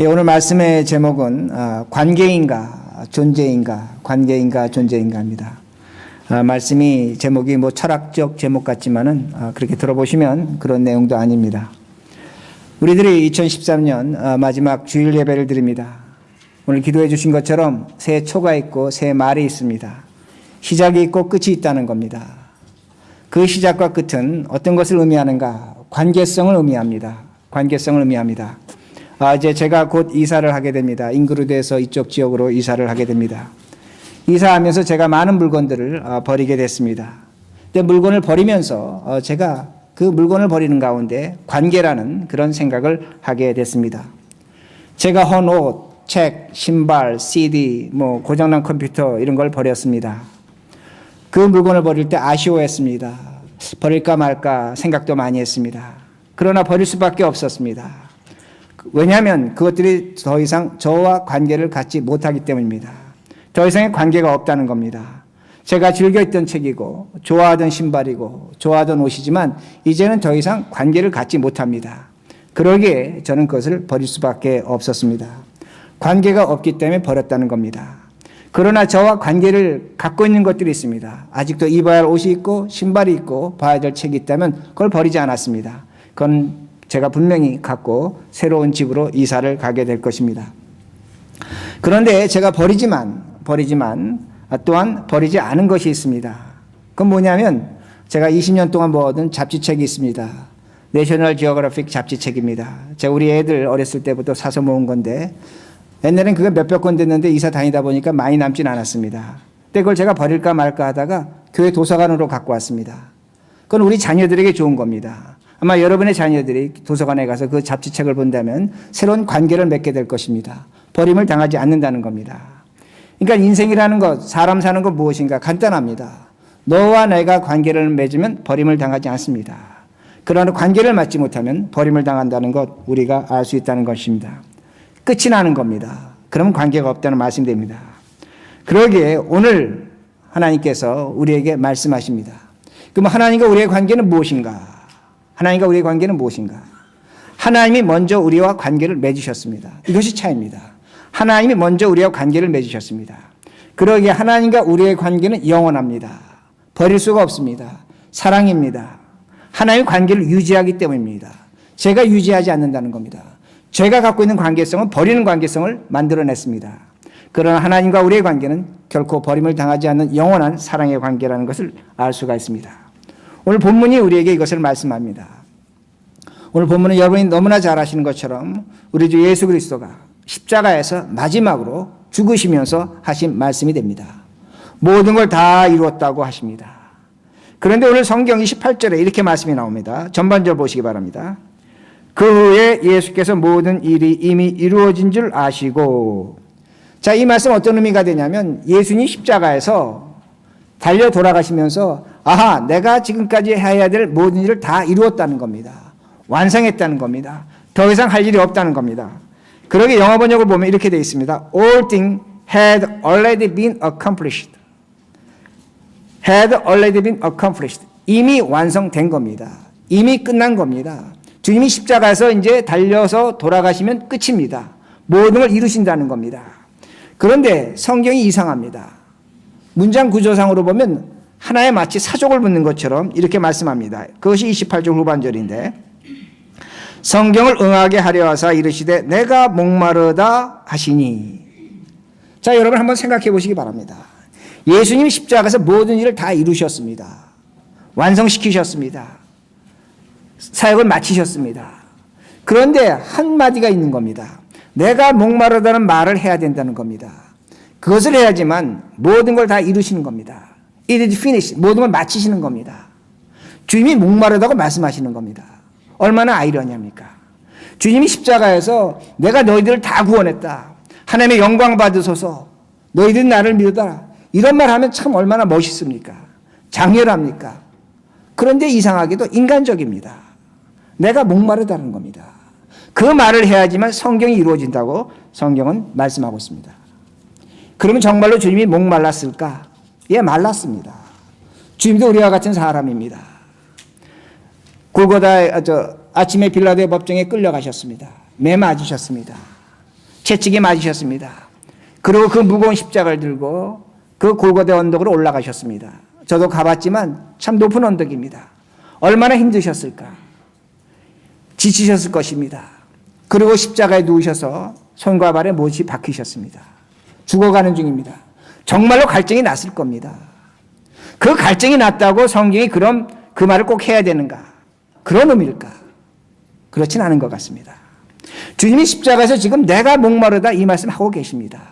예, 오늘 말씀의 제목은 아, 관계인가 존재인가 관계인가 존재인가입니다. 아, 말씀이 제목이 뭐 철학적 제목 같지만은 아, 그렇게 들어보시면 그런 내용도 아닙니다. 우리들이 2013년 아, 마지막 주일 예배를 드립니다. 오늘 기도해 주신 것처럼 새해 초가 있고 새해 말이 있습니다. 시작이 있고 끝이 있다는 겁니다. 그 시작과 끝은 어떤 것을 의미하는가? 관계성을 의미합니다. 관계성을 의미합니다. 아, 이제 제가 곧 이사를 하게 됩니다. 잉그루드에서 이쪽 지역으로 이사를 하게 됩니다. 이사하면서 제가 많은 물건들을 어, 버리게 됐습니다. 근데 물건을 버리면서 어, 제가 그 물건을 버리는 가운데 관계라는 그런 생각을 하게 됐습니다. 제가 헌 옷, 책, 신발, CD, 뭐 고장난 컴퓨터 이런 걸 버렸습니다. 그 물건을 버릴 때 아쉬워했습니다. 버릴까 말까 생각도 많이 했습니다. 그러나 버릴 수밖에 없었습니다. 왜냐하면 그것들이 더 이상 저와 관계를 갖지 못하기 때문입니다. 더 이상의 관계가 없다는 겁니다. 제가 즐겨 있던 책이고 좋아하던 신발이고 좋아하던 옷이지만 이제는 더 이상 관계를 갖지 못합니다. 그러기에 저는 그것을 버릴 수밖에 없었습니다. 관계가 없기 때문에 버렸다는 겁니다. 그러나 저와 관계를 갖고 있는 것들이 있습니다. 아직도 입어야 할 옷이 있고 신발이 있고 봐야 될 책이 있다면 그걸 버리지 않았습니다. 그건 제가 분명히 갖고 새로운 집으로 이사를 가게 될 것입니다. 그런데 제가 버리지만, 버리지만 또한 버리지 않은 것이 있습니다. 그건 뭐냐면 제가 20년 동안 모아둔 잡지책이 있습니다. 내셔널 지오그래픽 잡지책입니다. 제가 우리 애들 어렸을 때부터 사서 모은 건데 옛날엔 그게 몇백 권 됐는데 이사 다니다 보니까 많이 남진 않았습니다. 근데 그걸 제가 버릴까 말까 하다가 교회 도서관으로 갖고 왔습니다. 그건 우리 자녀들에게 좋은 겁니다. 아마 여러분의 자녀들이 도서관에 가서 그 잡지책을 본다면 새로운 관계를 맺게 될 것입니다. 버림을 당하지 않는다는 겁니다. 그러니까 인생이라는 것, 사람 사는 것 무엇인가 간단합니다. 너와 내가 관계를 맺으면 버림을 당하지 않습니다. 그러나 관계를 맺지 못하면 버림을 당한다는 것 우리가 알 수 있다는 것입니다. 끝이 나는 겁니다. 그러면 관계가 없다는 말씀이 됩니다. 그러기에 오늘 하나님께서 우리에게 말씀하십니다. 그럼 하나님과 우리의 관계는 무엇인가? 하나님과 우리의 관계는 무엇인가? 하나님이 먼저 우리와 관계를 맺으셨습니다. 이것이 차이입니다. 하나님이 먼저 우리와 관계를 맺으셨습니다. 그러기에 하나님과 우리의 관계는 영원합니다. 버릴 수가 없습니다. 사랑입니다. 하나님의 관계를 유지하기 때문입니다. 제가 유지하지 않는다는 겁니다. 제가 갖고 있는 관계성은 버리는 관계성을 만들어냈습니다. 그러나 하나님과 우리의 관계는 결코 버림을 당하지 않는 영원한 사랑의 관계라는 것을 알 수가 있습니다. 오늘 본문이 우리에게 이것을 말씀합니다. 오늘 본문은 여러분이 너무나 잘 아시는 것처럼 우리 주 예수 그리스도가 십자가에서 마지막으로 죽으시면서 하신 말씀이 됩니다. 모든 걸 다 이루었다고 하십니다. 그런데 오늘 성경 28절에 이렇게 말씀이 나옵니다. 전반절 보시기 바랍니다. 그 후에 예수께서 모든 일이 이미 이루어진 줄 아시고 자, 이 말씀 어떤 의미가 되냐면 예수님 십자가에서 달려 돌아가시면서 아하, 내가 지금까지 해야 될 모든 일을 다 이루었다는 겁니다. 완성했다는 겁니다. 더 이상 할 일이 없다는 겁니다. 그러게 영어 번역을 보면 이렇게 되어 있습니다. All things had already been accomplished. had already been accomplished. 이미 완성된 겁니다. 이미 끝난 겁니다. 주님이 십자가에서 이제 달려서 돌아가시면 끝입니다. 모든 걸 이루신다는 겁니다. 그런데 성경이 이상합니다. 문장 구조상으로 보면 하나에 마치 사족을 묻는 것처럼 이렇게 말씀합니다. 그것이 28절 후반절인데 성경을 응하게 하려 하사 이르시되 내가 목마르다 하시니 자 여러분 한번 생각해 보시기 바랍니다. 예수님 십자가에서 모든 일을 다 이루셨습니다. 완성시키셨습니다. 사역을 마치셨습니다. 그런데 한마디가 있는 겁니다. 내가 목마르다는 말을 해야 된다는 겁니다. 그것을 해야지만 모든 걸 다 이루시는 겁니다. It is finished. 모든 걸 마치시는 겁니다. 주님이 목마르다고 말씀하시는 겁니다. 얼마나 아이러니합니까? 주님이 십자가에서 내가 너희들을 다 구원했다. 하나님의 영광 받으소서. 너희들 나를 믿어라. 이런 말 하면 참 얼마나 멋있습니까? 장렬합니까? 그런데 이상하게도 인간적입니다. 내가 목마르다는 겁니다. 그 말을 해야지만 성경이 이루어진다고 성경은 말씀하고 있습니다. 그러면 정말로 주님이 목말랐을까? 예, 말랐습니다. 주님도 우리와 같은 사람입니다. 골고다 아, 저 아침에 빌라도의 법정에 끌려가셨습니다. 매 맞으셨습니다. 채찍에 맞으셨습니다. 그리고 그 무거운 십자가를 들고 그 골고대 언덕으로 올라가셨습니다. 저도 가봤지만 참 높은 언덕입니다. 얼마나 힘드셨을까? 지치셨을 것입니다. 그리고 십자가에 누우셔서 손과 발에 못이 박히셨습니다. 죽어가는 중입니다. 정말로 갈증이 났을 겁니다. 그 갈증이 났다고 성경이 그럼 그 말을 꼭 해야 되는가? 그런 의미일까? 그렇진 않은 것 같습니다. 주님이 십자가에서 지금 내가 목마르다 이 말씀 하고 계십니다.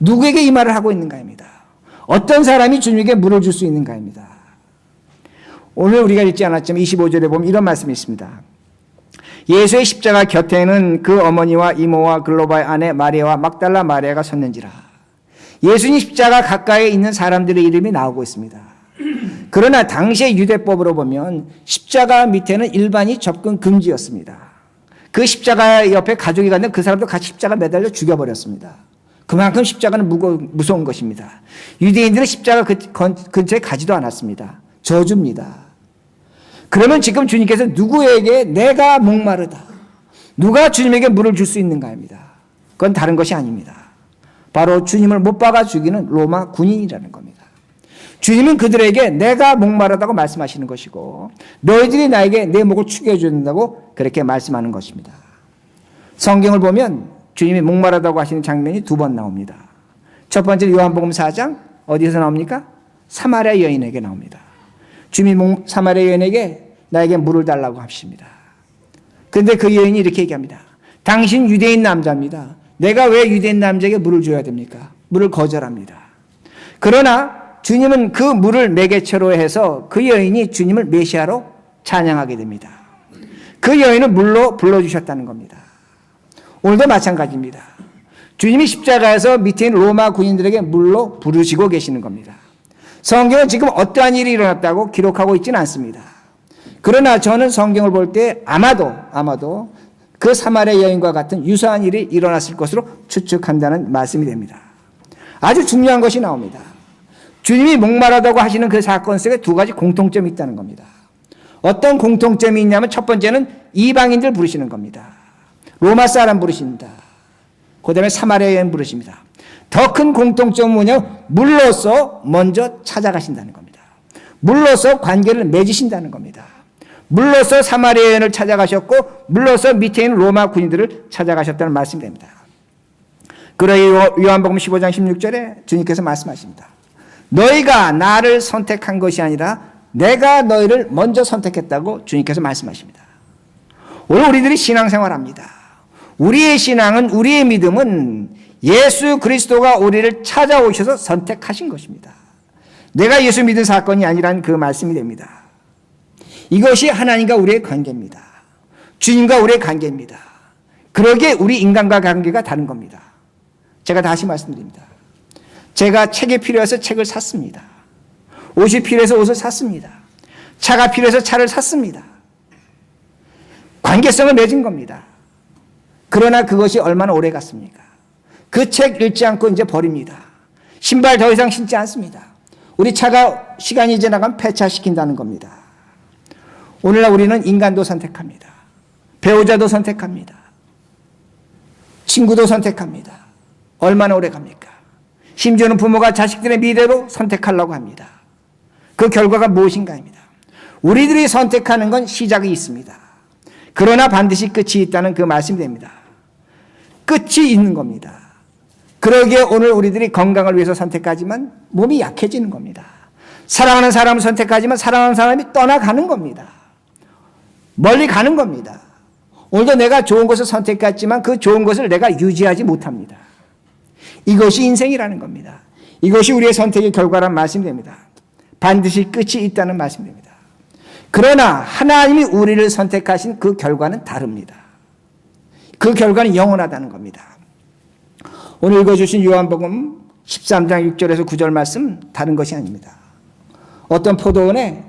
누구에게 이 말을 하고 있는가입니다. 어떤 사람이 주님에게 물을 줄 수 있는가입니다. 오늘 우리가 읽지 않았지만 25절에 보면 이런 말씀이 있습니다. 예수의 십자가 곁에는 그 어머니와 이모와 글로바의 아내 마리아와 막달라 마리아가 섰는지라. 예수님 십자가 가까이 있는 사람들의 이름이 나오고 있습니다. 그러나 당시의 유대법으로 보면 십자가 밑에는 일반이 접근 금지였습니다. 그 십자가 옆에 가족이 갔는데 그 사람도 같이 십자가 매달려 죽여버렸습니다. 그만큼 십자가는 무거, 무서운 것입니다. 유대인들은 십자가 그, 근처에 가지도 않았습니다. 저주입니다. 그러면 지금 주님께서 누구에게 내가 목마르다. 누가 주님에게 물을 줄 수 있는가입니다. 그건 다른 것이 아닙니다. 바로 주님을 못 박아 죽이는 로마 군인이라는 겁니다. 주님은 그들에게 내가 목마르다고 말씀하시는 것이고 너희들이 나에게 내 목을 축여 준다고 그렇게 말씀하는 것입니다. 성경을 보면 주님이 목마르다고 하시는 장면이 두 번 나옵니다. 첫 번째 요한복음 4장 어디서 나옵니까? 사마리아 여인에게 나옵니다. 주님이 사마리아 여인에게 나에게 물을 달라고 하십니다. 그런데 그 여인이 이렇게 얘기합니다. 당신 유대인 남자입니다. 내가 왜 유대인 남자에게 물을 줘야 됩니까? 물을 거절합니다. 그러나 주님은 그 물을 매개체로 해서 그 여인이 주님을 메시아로 찬양하게 됩니다. 그 여인을 물로 불러주셨다는 겁니다. 오늘도 마찬가지입니다. 주님이 십자가에서 밑에 있는 로마 군인들에게 물로 부르시고 계시는 겁니다. 성경은 지금 어떠한 일이 일어났다고 기록하고 있지는 않습니다. 그러나 저는 성경을 볼 때 아마도 아마도 그 사마리아 여인과 같은 유사한 일이 일어났을 것으로 추측한다는 말씀이 됩니다. 아주 중요한 것이 나옵니다. 주님이 목마르다고 하시는 그 사건 속에 두 가지 공통점이 있다는 겁니다. 어떤 공통점이 있냐면 첫 번째는 이방인들 부르시는 겁니다. 로마 사람 부르십니다. 그 다음에 사마리아 여인 부르십니다. 더 큰 공통점은 뭐냐? 물로서 먼저 찾아가신다는 겁니다. 물로서 관계를 맺으신다는 겁니다. 물로서 사마리아 여인을 찾아가셨고 물로서 밑에 있는 로마 군인들을 찾아가셨다는 말씀이 됩니다. 그러여 요한복음 15장 16절에 주님께서 말씀하십니다. 너희가 나를 선택한 것이 아니라 내가 너희를 먼저 선택했다고 주님께서 말씀하십니다. 오늘 우리들이 신앙생활합니다. 우리의 신앙은 우리의 믿음은 예수 그리스도가 우리를 찾아오셔서 선택하신 것입니다. 내가 예수 믿은 사건이 아니라는 그 말씀이 됩니다. 이것이 하나님과 우리의 관계입니다. 주님과 우리의 관계입니다. 그러기에 우리 인간과 관계가 다른 겁니다. 제가 다시 말씀드립니다. 제가 책이 필요해서 책을 샀습니다. 옷이 필요해서 옷을 샀습니다. 차가 필요해서 차를 샀습니다. 관계성을 맺은 겁니다. 그러나 그것이 얼마나 오래 갔습니까? 그 책 읽지 않고 이제 버립니다. 신발 더 이상 신지 않습니다. 우리 차가 시간이 지나가면 폐차시킨다는 겁니다. 오늘날 우리는 인간도 선택합니다. 배우자도 선택합니다. 친구도 선택합니다. 얼마나 오래 갑니까? 심지어는 부모가 자식들의 미래로 선택하려고 합니다. 그 결과가 무엇인가입니다. 우리들이 선택하는 건 시작이 있습니다. 그러나 반드시 끝이 있다는 그 말씀이 됩니다. 끝이 있는 겁니다. 그러기에 오늘 우리들이 건강을 위해서 선택하지만 몸이 약해지는 겁니다. 사랑하는 사람을 선택하지만 사랑하는 사람이 떠나가는 겁니다. 멀리 가는 겁니다. 오늘도 내가 좋은 것을 선택했지만 그 좋은 것을 내가 유지하지 못합니다. 이것이 인생이라는 겁니다. 이것이 우리의 선택의 결과란 말씀입니다. 반드시 끝이 있다는 말씀입니다. 그러나 하나님이 우리를 선택하신 그 결과는 다릅니다. 그 결과는 영원하다는 겁니다. 오늘 읽어주신 요한복음 13장 6절에서 9절 말씀 다른 것이 아닙니다. 어떤 포도원에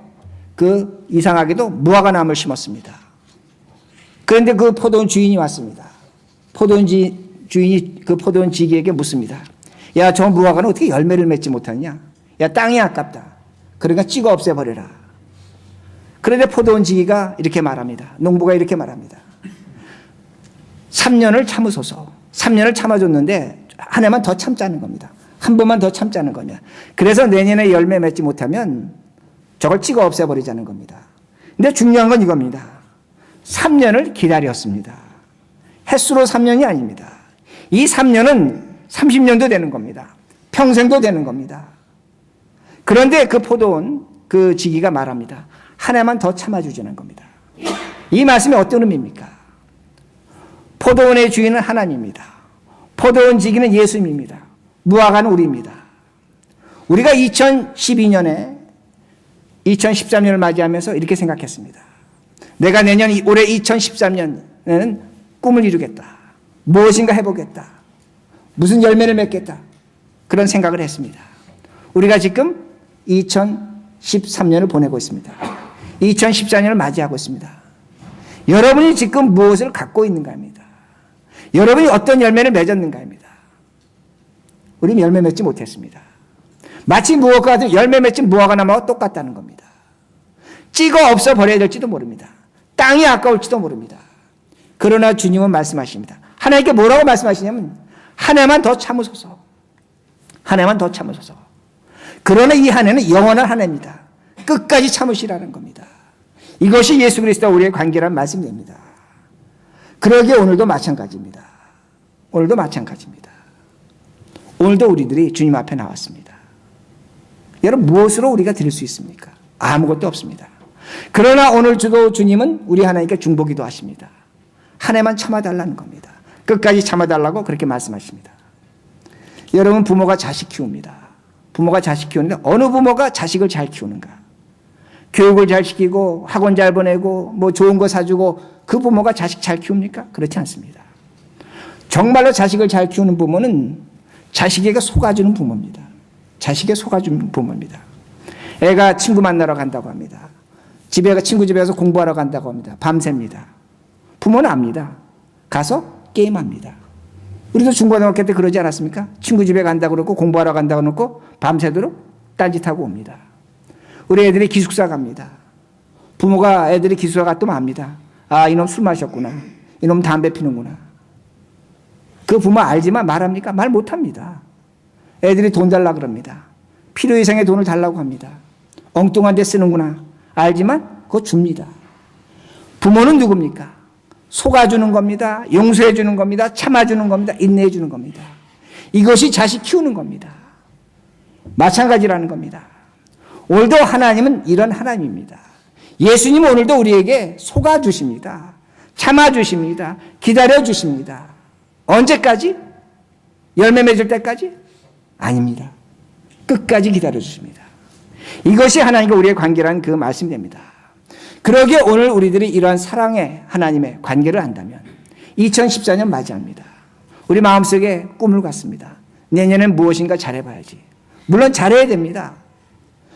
그 이상하게도 무화과 나무를 심었습니다. 그런데 그 포도원 주인이 왔습니다. 포도원 주인이 그 포도원 지기에게 묻습니다. 야, 저 무화과는 어떻게 열매를 맺지 못하냐? 야, 땅이 아깝다. 그러니까 찍어 없애버려라. 그런데 포도원 지기가 이렇게 말합니다. 농부가 이렇게 말합니다. 3년을 참으소서. 3년을 참아줬는데 한 해만 더 참자는 겁니다. 한 번만 더 참자는 거냐. 그래서 내년에 열매 맺지 못하면 저걸 찍어 없애버리자는 겁니다. 근데 중요한 건 이겁니다. 3년을 기다렸습니다. 횟수로 3년이 아닙니다. 이 3년은 30년도 되는 겁니다. 평생도 되는 겁니다. 그런데 그 포도원, 그 지기가 말합니다. 한 해만 더 참아주자는 겁니다. 이 말씀이 어떤 의미입니까? 포도원의 주인은 하나님입니다. 포도원 지기는 예수님입니다. 무화과는 우리입니다. 우리가 2012년에 2013년을 맞이하면서 이렇게 생각했습니다. 내가 내년 올해 2013년에는 꿈을 이루겠다. 무엇인가 해보겠다. 무슨 열매를 맺겠다. 그런 생각을 했습니다. 우리가 지금 2013년을 보내고 있습니다. 2014년을 맞이하고 있습니다. 여러분이 지금 무엇을 갖고 있는가입니다. 여러분이 어떤 열매를 맺었는가입니다. 우리는 열매 맺지 못했습니다. 마치 무화과 열매 맺힌 무화과 나무와 똑같다는 겁니다. 찍어 없어 버려야 될지도 모릅니다. 땅이 아까울지도 모릅니다. 그러나 주님은 말씀하십니다. 하나님께 뭐라고 말씀하시냐면 한 해만 더 참으소서. 한 해만 더 참으소서. 그러나 이 한 해는 영원한 한 해입니다. 끝까지 참으시라는 겁니다. 이것이 예수 그리스도와 우리의 관계란 말씀입니다. 그러기에 오늘도 마찬가지입니다. 오늘도 마찬가지입니다. 오늘도 우리들이 주님 앞에 나왔습니다. 여러분 무엇으로 우리가 드릴 수 있습니까? 아무것도 없습니다. 그러나 오늘 주도 주님은 우리 하나님께 중보기도 하십니다. 한 해만 참아달라는 겁니다. 끝까지 참아달라고 그렇게 말씀하십니다. 여러분 부모가 자식 키웁니다. 부모가 자식 키우는데 어느 부모가 자식을 잘 키우는가? 교육을 잘 시키고 학원 잘 보내고 뭐 좋은 거 사주고 그 부모가 자식 잘 키웁니까? 그렇지 않습니다. 정말로 자식을 잘 키우는 부모는 자식에게 속아주는 부모입니다. 자식에 속아주는 부모입니다. 애가 친구 만나러 간다고 합니다. 집에 친구 집에 가서 공부하러 간다고 합니다. 밤새입니다. 부모는 압니다. 가서 게임합니다. 우리도 중고등학교 때 그러지 않았습니까? 친구 집에 간다고 그러고 공부하러 간다고 그러고 밤새도록 딴짓하고 옵니다. 우리 애들이 기숙사 갑니다. 부모가 애들이 기숙사 갔더만 압니다. 아, 이놈 술 마셨구나. 이놈 담배 피는구나. 그 부모 알지만 말합니까? 말 못합니다. 애들이 돈 달라 그럽니다. 필요 이상의 돈을 달라고 합니다. 엉뚱한 데 쓰는구나. 알지만 그거 줍니다. 부모는 누굽니까? 속아주는 겁니다. 용서해주는 겁니다. 참아주는 겁니다. 인내해주는 겁니다. 이것이 자식 키우는 겁니다. 마찬가지라는 겁니다. 오늘도 하나님은 이런 하나님입니다. 예수님은 오늘도 우리에게 속아주십니다. 참아주십니다. 기다려주십니다. 언제까지? 열매 맺을 때까지? 아닙니다. 끝까지 기다려주십니다. 이것이 하나님과 우리의 관계라는 그 말씀됩니다. 그러기에 오늘 우리들이 이러한 사랑의 하나님의 관계를 한다면 2014년 맞이합니다. 우리 마음속에 꿈을 갖습니다. 내년엔 무엇인가 잘해봐야지. 물론 잘해야 됩니다.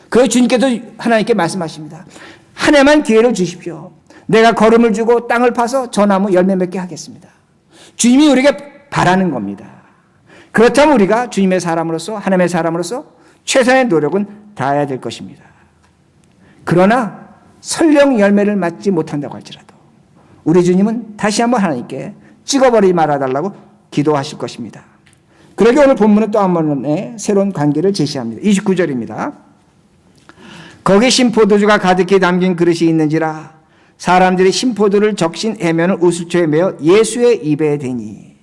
그 주님께서 하나님께 말씀하십니다. 한 해만 기회를 주십시오. 내가 걸음을 주고 땅을 파서 저 나무 열매 맺게 하겠습니다. 주님이 우리에게 바라는 겁니다. 그렇다면 우리가 주님의 사람으로서 하나님의 사람으로서 최선의 노력은 다해야 될 것입니다. 그러나 설령 열매를 맞지 못한다고 할지라도 우리 주님은 다시 한번 하나님께 찍어버리지 말아달라고 기도하실 것입니다. 그러기 오늘 본문은 또 한 번의 새로운 관계를 제시합니다. 29절입니다. 거기 신포도주가 가득히 담긴 그릇이 있는지라 사람들이 신포도를 적신 해면을 우슬초에 메어 예수의 입에 대니.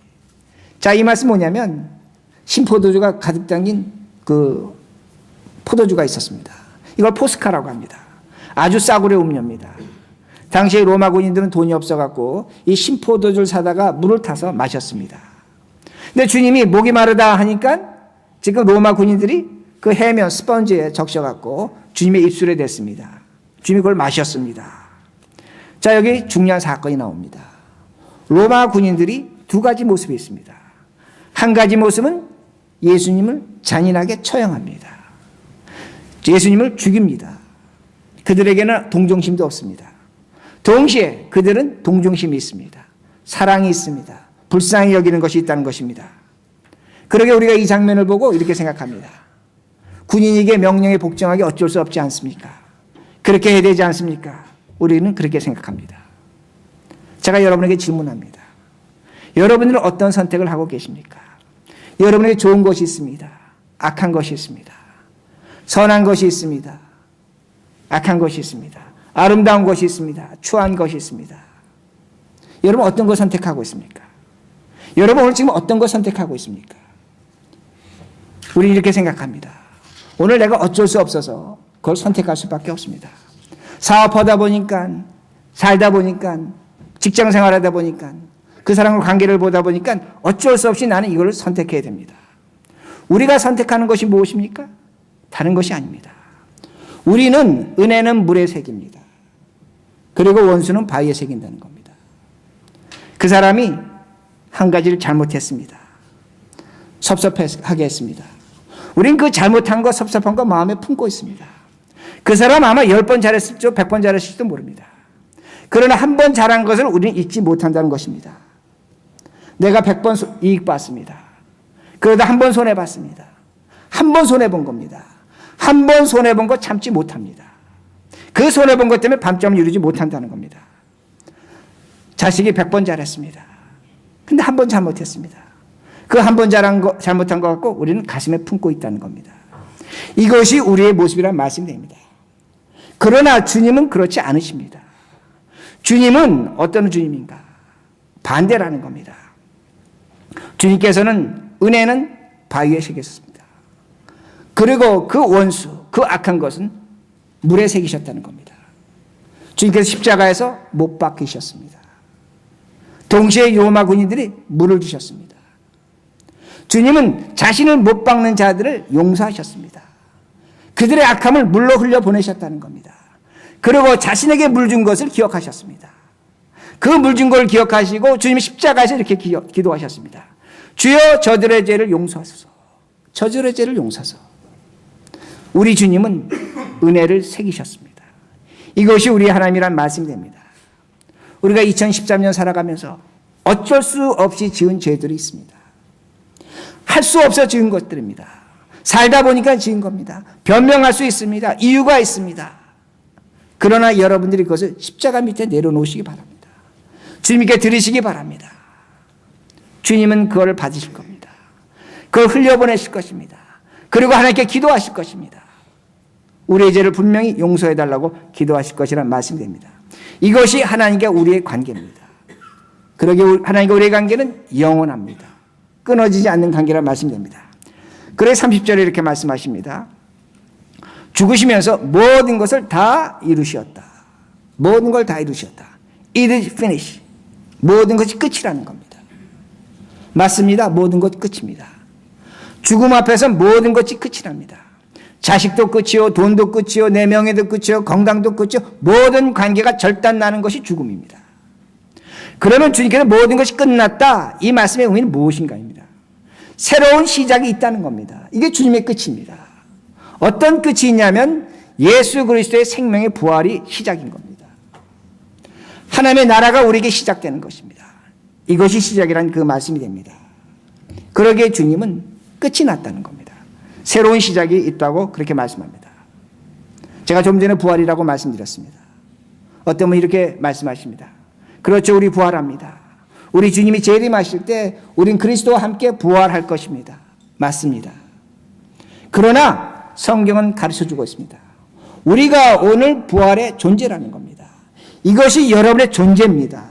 자, 이 말씀 뭐냐면 신포도주가 가득 담긴 그 포도주가 있었습니다. 이걸 포스카라고 합니다. 아주 싸구려 음료입니다. 당시에 로마 군인들은 돈이 없어갖고 이 신포도주를 사다가 물을 타서 마셨습니다. 근데 주님이 목이 마르다 하니까 지금 로마 군인들이 그 해면 스펀지에 적셔갖고 주님의 입술에 댔습니다. 주님이 그걸 마셨습니다. 자, 여기 중요한 사건이 나옵니다. 로마 군인들이 두 가지 모습이 있습니다. 한 가지 모습은 예수님을 잔인하게 처형합니다. 예수님을 죽입니다. 그들에게는 동정심도 없습니다. 동시에 그들은 동정심이 있습니다. 사랑이 있습니다. 불쌍히 여기는 것이 있다는 것입니다. 그러게 우리가 이 장면을 보고 이렇게 생각합니다. 군인에게 명령에 복종하기 어쩔 수 없지 않습니까? 그렇게 해야 되지 않습니까? 우리는 그렇게 생각합니다. 제가 여러분에게 질문합니다. 여러분들은 어떤 선택을 하고 계십니까? 여러분에게 좋은 것이 있습니다. 악한 것이 있습니다. 선한 것이 있습니다. 악한 것이 있습니다. 아름다운 것이 있습니다. 추한 것이 있습니다. 여러분 어떤 것 선택하고 있습니까? 여러분 오늘 지금 어떤 것 선택하고 있습니까? 우리 이렇게 생각합니다. 오늘 내가 어쩔 수 없어서 그걸 선택할 수밖에 없습니다. 사업하다 보니까 살다 보니까 직장 생활하다 보니까 그 사람과 관계를 보다 보니까 어쩔 수 없이 나는 이걸 선택해야 됩니다. 우리가 선택하는 것이 무엇입니까? 다른 것이 아닙니다. 우리는 은혜는 물에 새깁니다. 그리고 원수는 바위에 새긴다는 겁니다. 그 사람이 한 가지를 잘못했습니다. 섭섭하게 했습니다. 우린 그 잘못한 거 섭섭한 거 마음에 품고 있습니다. 그 사람 아마 열번 잘했을지도 백번 잘했을지도 모릅니다. 그러나 한 번 잘한 것을 우리는 잊지 못한다는 것입니다. 내가 백번 이익 봤습니다. 그러다 한 번 손해 봤습니다. 한 번 손해 본 겁니다. 한 번 손해 본 거 참지 못합니다. 그 손해 본 것 때문에 밤잠을 이루지 못한다는 겁니다. 자식이 백번 잘했습니다. 근데 한 번 잘못했습니다. 그 한번 거, 잘못한 것 같고 우리는 가슴에 품고 있다는 겁니다. 이것이 우리의 모습이란 말씀이 됩니다. 그러나 주님은 그렇지 않으십니다. 주님은 어떤 주님인가? 반대라는 겁니다. 주님께서는 은혜는 바위에 새겼습니다. 그리고 그 원수, 그 악한 것은 물에 새기셨다는 겁니다. 주님께서 십자가에서 못 박히셨습니다. 동시에 요마 군인들이 물을 주셨습니다. 주님은 자신을 못 박는 자들을 용서하셨습니다. 그들의 악함을 물로 흘려 보내셨다는 겁니다. 그리고 자신에게 물 준 것을 기억하셨습니다. 그 물 준 걸 기억하시고 주님이 십자가에서 이렇게 기도하셨습니다. 주여 저들의 죄를 용서하소서. 저들의 죄를 용서하소서. 우리 주님은 은혜를 새기셨습니다. 이것이 우리 하나님이란 말씀이 됩니다. 우리가 2013년 살아가면서 어쩔 수 없이 지은 죄들이 있습니다. 할 수 없어 지은 것들입니다. 살다 보니까 지은 겁니다. 변명할 수 있습니다. 이유가 있습니다. 그러나 여러분들이 그것을 십자가 밑에 내려놓으시기 바랍니다. 주님께 들으시기 바랍니다. 주님은 그걸 받으실 겁니다. 그걸 흘려보내실 것입니다. 그리고 하나님께 기도하실 것입니다. 우리의 죄를 분명히 용서해 달라고 기도하실 것이란 말씀이 됩니다. 이것이 하나님과 우리의 관계입니다. 그러게 하나님과 우리의 관계는 영원합니다. 끊어지지 않는 관계란 말씀이 됩니다. 그래 30절에 이렇게 말씀하십니다. 죽으시면서 모든 것을 다 이루셨다. 모든 걸 다 이루셨다. It is finished. 모든 것이 끝이라는 겁니다. 맞습니다. 모든 것 끝입니다. 죽음 앞에서 모든 것이 끝이랍니다. 자식도 끝이요, 돈도 끝이요, 내 명예도 끝이요, 건강도 끝이요, 모든 관계가 절단나는 것이 죽음입니다. 그러면 주님께서 모든 것이 끝났다. 이 말씀의 의미는 무엇인가입니다. 새로운 시작이 있다는 겁니다. 이게 주님의 끝입니다. 어떤 끝이 있냐면 예수 그리스도의 생명의 부활이 시작인 겁니다. 하나님의 나라가 우리에게 시작되는 것입니다. 이것이 시작이란 그 말씀이 됩니다. 그러기에 주님은 끝이 났다는 겁니다. 새로운 시작이 있다고 그렇게 말씀합니다. 제가 좀 전에 부활이라고 말씀드렸습니다. 어떤 분이 이렇게 말씀하십니다. 그렇죠. 우리 부활합니다. 우리 주님이 재림하실 때 우린 그리스도와 함께 부활할 것입니다. 맞습니다. 그러나 성경은 가르쳐 주고 있습니다. 우리가 오늘 부활의 존재라는 겁니다. 이것이 여러분의 존재입니다.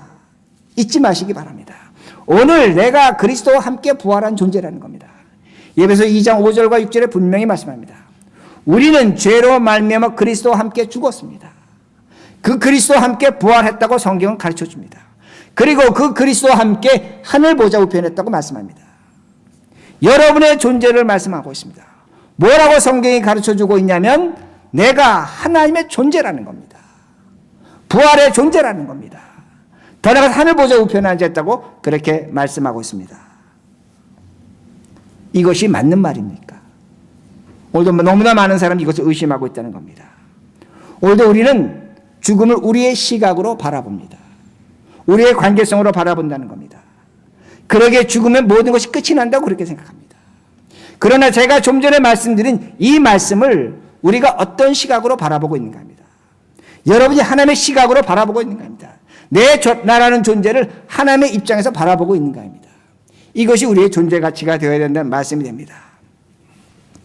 잊지 마시기 바랍니다. 오늘 내가 그리스도와 함께 부활한 존재라는 겁니다. 예배서 2장 5절과 6절에 분명히 말씀합니다. 우리는 죄로 말미암아 그리스도와 함께 죽었습니다. 그 그리스도와 함께 부활했다고 성경은 가르쳐 줍니다. 그리고 그 그리스도와 함께 하늘 보좌 우편했다고 말씀합니다. 여러분의 존재를 말씀하고 있습니다. 뭐라고 성경이 가르쳐 주고 있냐면 내가 하나님의 존재라는 겁니다. 부활의 존재라는 겁니다. 더 나아가 하늘 보좌 우편에 앉았다고 그렇게 말씀하고 있습니다. 이것이 맞는 말입니까? 오늘도 너무나 많은 사람이 이것을 의심하고 있다는 겁니다. 오늘도 우리는 죽음을 우리의 시각으로 바라봅니다. 우리의 관계성으로 바라본다는 겁니다. 그러게 죽으면 모든 것이 끝이 난다고 그렇게 생각합니다. 그러나 제가 좀 전에 말씀드린 이 말씀을 우리가 어떤 시각으로 바라보고 있는가 합니다. 여러분이 하나님의 시각으로 바라보고 있는가 합니다. 내 저- 나라는 존재를 하나님의 입장에서 바라보고 있는가입니다. 이것이 우리의 존재 가치가 되어야 된다는 말씀이 됩니다.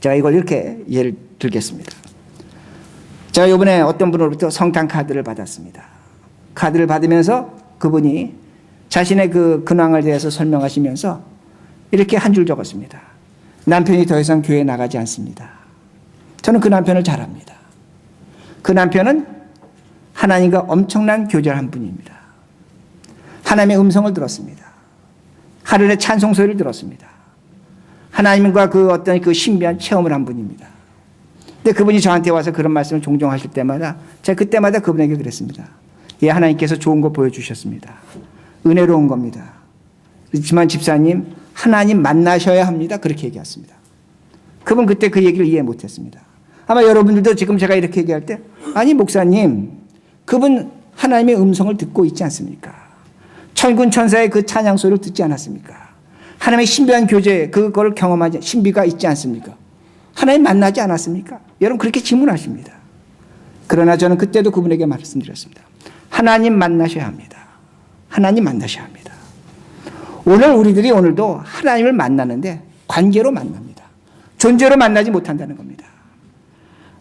제가 이걸 이렇게 예를 들겠습니다. 제가 이번에 어떤 분으로부터 성탄 카드를 받았습니다. 카드를 받으면서 그분이 자신의 그 근황을 대해서 설명하시면서 이렇게 한 줄 적었습니다. 남편이 더 이상 교회에 나가지 않습니다. 저는 그 남편을 잘 압니다. 그 남편은 하나님과 엄청난 교제한 분입니다. 하나님의 음성을 들었습니다. 하늘의 찬송 소리를 들었습니다. 하나님과 그 어떤 그 신비한 체험을 한 분입니다. 근데 그분이 저한테 와서 그런 말씀을 종종 하실 때마다 제가 그때마다 그분에게 그랬습니다. 예, 하나님께서 좋은 거 보여주셨습니다. 은혜로운 겁니다. 그렇지만 집사님, 하나님 만나셔야 합니다. 그렇게 얘기했습니다. 그분 그때 그 얘기를 이해 못했습니다. 아마 여러분들도 지금 제가 이렇게 얘기할 때, 아니, 목사님, 그분 하나님의 음성을 듣고 있지 않습니까? 천군 천사의 그 찬양 소리를 듣지 않았습니까? 하나님의 신비한 교제, 그걸 경험하지, 신비가 있지 않습니까? 하나님 만나지 않았습니까? 여러분 그렇게 질문하십니다. 그러나 저는 그때도 그분에게 말씀드렸습니다. 하나님 만나셔야 합니다. 하나님 만나셔야 합니다. 오늘 우리들이 오늘도 하나님을 만나는데 관계로 만납니다. 존재로 만나지 못한다는 겁니다.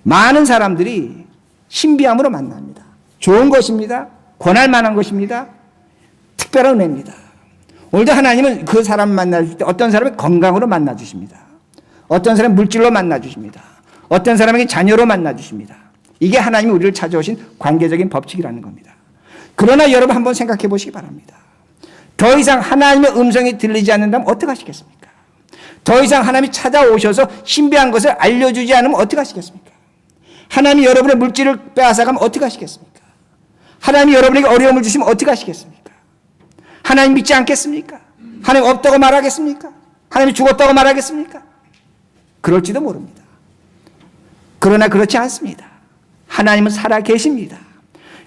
많은 사람들이 신비함으로 만납니다. 좋은 것입니다. 권할 만한 것입니다. 특별한 은혜입니다. 오늘도 하나님은 그 사람 만나줄 때 어떤 사람을 건강으로 만나주십니다. 어떤 사람 물질로 만나주십니다. 어떤 사람에게 자녀로 만나주십니다. 이게 하나님이 우리를 찾아오신 관계적인 법칙이라는 겁니다. 그러나 여러분 한번 생각해 보시기 바랍니다. 더 이상 하나님의 음성이 들리지 않는다면 어떻게 하시겠습니까? 더 이상 하나님이 찾아오셔서 신비한 것을 알려주지 않으면 어떻게 하시겠습니까? 하나님이 여러분의 물질을 빼앗아가면 어떻게 하시겠습니까? 하나님이 여러분에게 어려움을 주시면 어떻게 하시겠습니까? 하나님 믿지 않겠습니까? 하나님 없다고 말하겠습니까? 하나님이 죽었다고 말하겠습니까? 그럴지도 모릅니다. 그러나 그렇지 않습니다. 하나님은 살아 계십니다.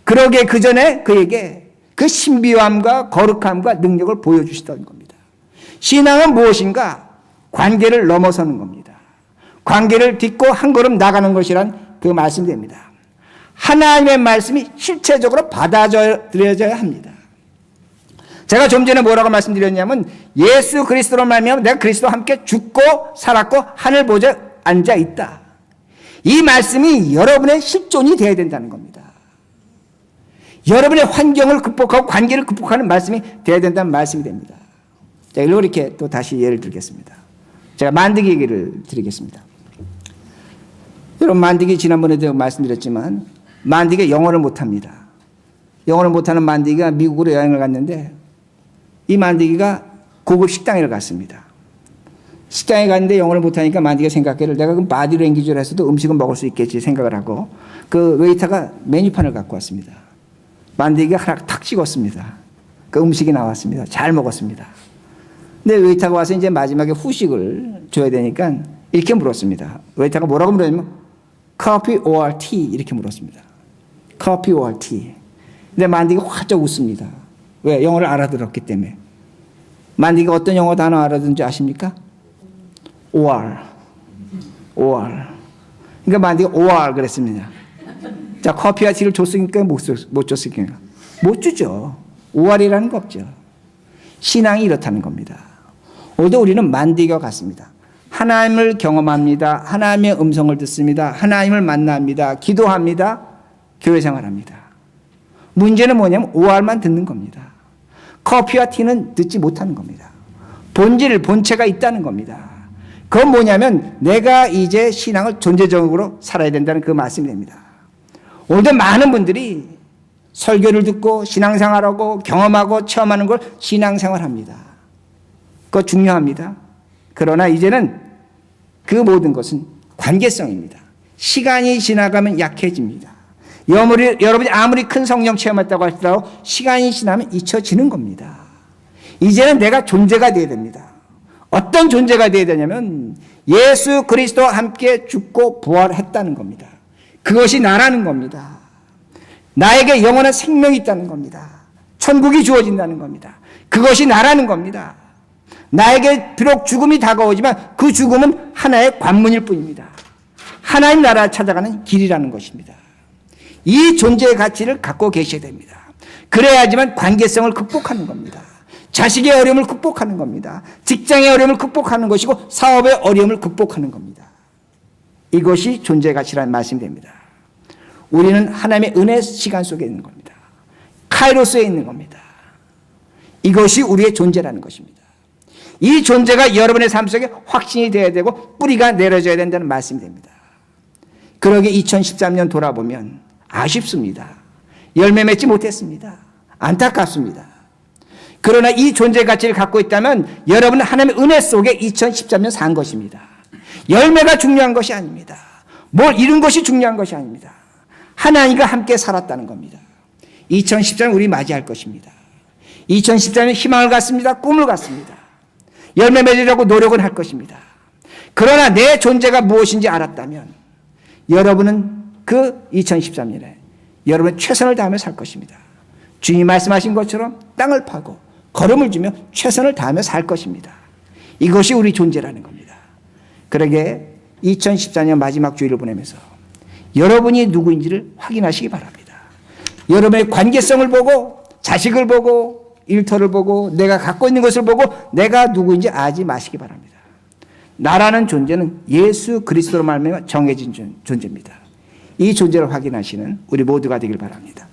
그러기에 그 전에 그에게 그 신비함과 거룩함과 능력을 보여주시던 겁니다. 신앙은 무엇인가? 관계를 넘어서는 겁니다. 관계를 딛고 한 걸음 나가는 것이란 그 말씀이 됩니다. 하나님의 말씀이 실체적으로 받아들여져야 합니다. 제가 좀 전에 뭐라고 말씀드렸냐면 예수 그리스도로 말미암아 내가 그리스도와 함께 죽고 살았고 하늘 보좌에 앉아 있다. 이 말씀이 여러분의 실존이 되어야 된다는 겁니다. 여러분의 환경을 극복하고 관계를 극복하는 말씀이 되어야 된다는 말씀이 됩니다. 자, 이렇게 또 다시 예를 들겠습니다. 제가 만드기 얘기를 드리겠습니다. 여러분 만드기 지난번에도 말씀드렸지만 만드기가 영어를 못합니다. 영어를 못하는 만드기가 미국으로 여행을 갔는데 이 만드기가 고급 식당에 갔습니다. 식당에 갔는데 영어를 못하니까 만드기가 생각해를 내가 그럼 바디랭귀지를 해서도 음식을 먹을 수 있겠지 생각을 하고 그 웨이터가 메뉴판을 갖고 왔습니다. 만드기가 하나 탁 찍었습니다. 그 음식이 나왔습니다. 잘 먹었습니다. 근데 웨이터가 와서 이제 마지막에 후식을 줘야 되니까 이렇게 물었습니다. 웨이터가 뭐라고 물었냐면 커피 or tea 이렇게 물었습니다. 커피 or tea. 근데 만디가 활짝 웃습니다. 왜? 영어를 알아들었기 때문에. 만디가 어떤 영어 단어 알아듣는지 아십니까? or. or. 그러니까 만디가 or 그랬습니다. 자, 커피와 티를 줬으니까 못 줬으니까. 못 주죠. or이라는 거 없죠. 신앙이 이렇다는 겁니다. 오늘도 우리는 만디가 같습니다. 하나님을 경험합니다. 하나님의 음성을 듣습니다. 하나님을 만납니다. 기도합니다. 교회 생활합니다. 문제는 뭐냐면 오알만 듣는 겁니다. 커피와 티는 듣지 못하는 겁니다. 본질, 본체가 있다는 겁니다. 그건 뭐냐면 내가 이제 신앙을 존재적으로 살아야 된다는 그 말씀이 됩니다. 오늘도 많은 분들이 설교를 듣고 신앙생활하고 경험하고 체험하는 걸 신앙생활합니다. 그거 중요합니다. 그러나 이제는 그 모든 것은 관계성입니다. 시간이 지나가면 약해집니다. 여러분이, 여러분이 아무리 큰 성령 체험했다고 할지라도 시간이 지나면 잊혀지는 겁니다. 이제는 내가 존재가 되어야 됩니다. 어떤 존재가 되어야 되냐면 예수 그리스도와 함께 죽고 부활했다는 겁니다. 그것이 나라는 겁니다. 나에게 영원한 생명이 있다는 겁니다. 천국이 주어진다는 겁니다. 그것이 나라는 겁니다. 나에게 비록 죽음이 다가오지만 그 죽음은 하나의 관문일 뿐입니다. 하나님 나라를 찾아가는 길이라는 것입니다. 이 존재의 가치를 갖고 계셔야 됩니다. 그래야지만 관계성을 극복하는 겁니다. 자식의 어려움을 극복하는 겁니다. 직장의 어려움을 극복하는 것이고 사업의 어려움을 극복하는 겁니다. 이것이 존재 가치라는 말씀이 됩니다. 우리는 하나님의 은혜 시간 속에 있는 겁니다. 카이로스에 있는 겁니다. 이것이 우리의 존재라는 것입니다. 이 존재가 여러분의 삶 속에 확신이 되어야 되고 뿌리가 내려져야 된다는 말씀이 됩니다. 그러게 2013년 돌아보면 아쉽습니다. 열매 맺지 못했습니다. 안타깝습니다. 그러나 이 존재 가치를 갖고 있다면 여러분은 하나님의 은혜 속에 2013년 산 것입니다. 열매가 중요한 것이 아닙니다. 뭘 이룬 것이 중요한 것이 아닙니다. 하나님과 함께 살았다는 겁니다. 2013년 우리 맞이할 것입니다. 2013년 희망을 갖습니다. 꿈을 갖습니다. 열매 맺으려고 노력은 할 것입니다. 그러나 내 존재가 무엇인지 알았다면 여러분은 그 2013년에 여러분 최선을 다하며 살 것입니다. 주님이 말씀하신 것처럼 땅을 파고 걸음을 주며 최선을 다하며 살 것입니다. 이것이 우리 존재라는 겁니다. 그러게 2014년 마지막 주일을 보내면서 여러분이 누구인지를 확인하시기 바랍니다. 여러분의 관계성을 보고 자식을 보고 일터를 보고 내가 갖고 있는 것을 보고 내가 누구인지 알지 마시기 바랍니다. 나라는 존재는 예수 그리스도로 말미암아 정해진 존- 존재입니다. 이 존재를 확인하시는 우리 모두가 되길 바랍니다.